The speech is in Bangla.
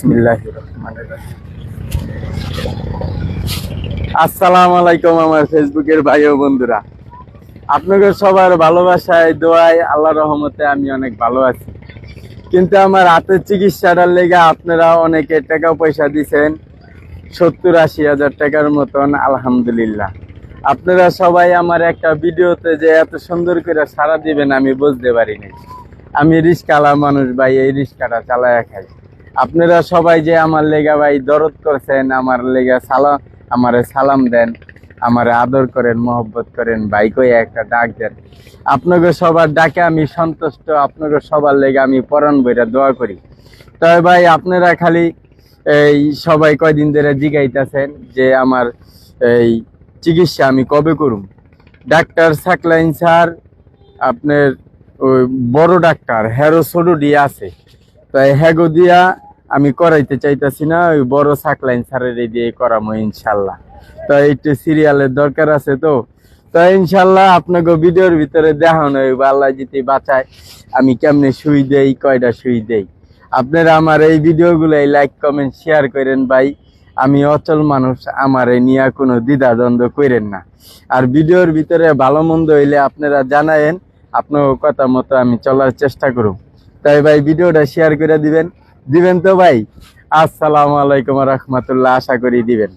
রহমানির আলাইকুম আমার ফেসবুকের ভাই ও বন্ধুরা। আপনাদের সবার ভালোবাসায়, দোয়ায় আল্লাহ রহমতে আমি অনেক ভালো আছি। কিন্তু আমার হাতের চিকিৎসাটার লেগে আপনারা অনেকে টাকা পয়সা দিছেন সত্তর আশি হাজার টাকার মতন, আলহামদুলিল্লাহ। আপনারা সবাই আমার একটা ভিডিওতে যে এত সুন্দর করে সারা দিবেন আমি বুঝতে পারিনি। আমি রিস্কালা মানুষ ভাই, এই রিস্কাটা চালায় খাই। আপনারা সবাই যে আমার লেগা ভাই দরদ করছেন, আমার লেগা সালাম আমারে সালাম দেন, আমারে আদর করেন, মহব্বত করেন, ভাই কই একটা ডাক দেন। আপনাকে সবার ডাকে আমি সন্তুষ্ট, আপনাকে সবার লেগে আমি পরাণ বইরা দোয়া করি। তবে ভাই, আপনারা খালি এই সবাই কয়দিন ধরে জিগাইতেছেন যে আমার এই চিকিৎসা আমি কবে করুম? ডাক্তার সাকলাইন স্যার, আপনার ওই বড় ডাক্তার ছোটো দিয়ে আছে। তাই হ্যাগো দিয়া আমি করাইতে চাইতাছি না, ওই বড় সাকলাইন স্যারের দিয়ে করামো ইনশাল্লাহ। তো একটু সিরিয়ালের দরকার আছে তো। তো ইনশাল্লাহ আপনাকে ভিডিওর ভিতরে দেখানো হইব, আল্লাহ যদি বাঁচায়, আমি কেমনে সুই দেই কয়টা সুই দেই। আপনারা আমার এই ভিডিওগুলো লাইক কমেন্ট শেয়ার করেন ভাই। আমি অচল মানুষ, আমার এই নিয়ে কোনো দ্বিধা দ্বন্দ্ব করেন না। আর ভিডিওর ভিতরে ভালো মন্দ হইলে আপনারা জানায়েন, আপনার কথা মতো আমি চলার চেষ্টা করব তাই ভাই ভিডিওটা শেয়ার করে দিবেন। দিবেন তো ভাই? আসসালামু আলাইকুম রহমতুল্লাহ, আশা করি দিবেন।